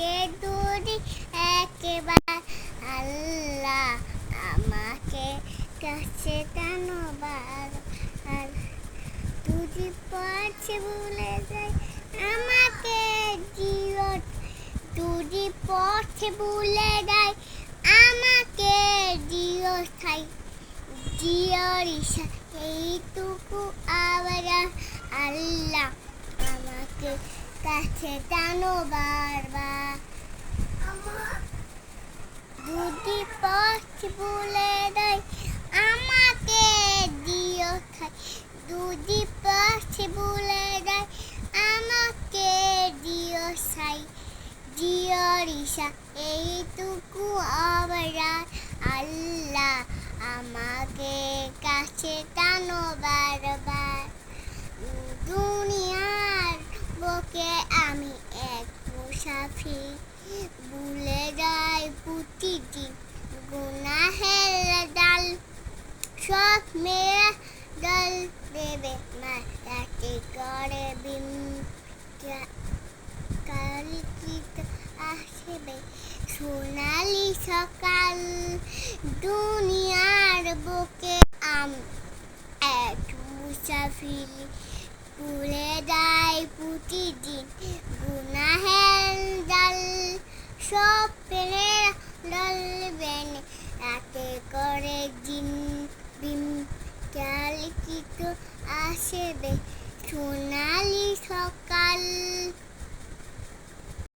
বুকে দূরি একেবার আল্লাহ আমাকে কাছে টানোবার। আর যদি পথে ভুলে যাই আমাকে জিও যদি পথে ভুলে যাই আমাকে জিও থাই জিওর ইশা এইটুকু আবার আল্লাহ আমাকে কাছে টানো বারবার। যদি পথ ভুলে দেয় আমাকে দিও খাই। যদি পথ ভুলে দেয় আমাকে দিও সাই। দিও রিসা, এইটুকু আবার আল্লাহ আমাকে কাছে টানো বারবার দুনিয়ার বুকে আমি এক মুসাফির ভুলে যাই প্রতিদিন গুনাহের ডাল মেয়েরা দল দেবে মাথাতে করে বিম কালিকিত আসবে সোনালি সকাল দুনিয়ার বুকে আমি এক মুসাফির ভুলে যায় প্রতিদিন গুনাহের ডাল সব পেলে ডলবেন রাতে করে দিন কালিকিত আসবে সোনালি সকাল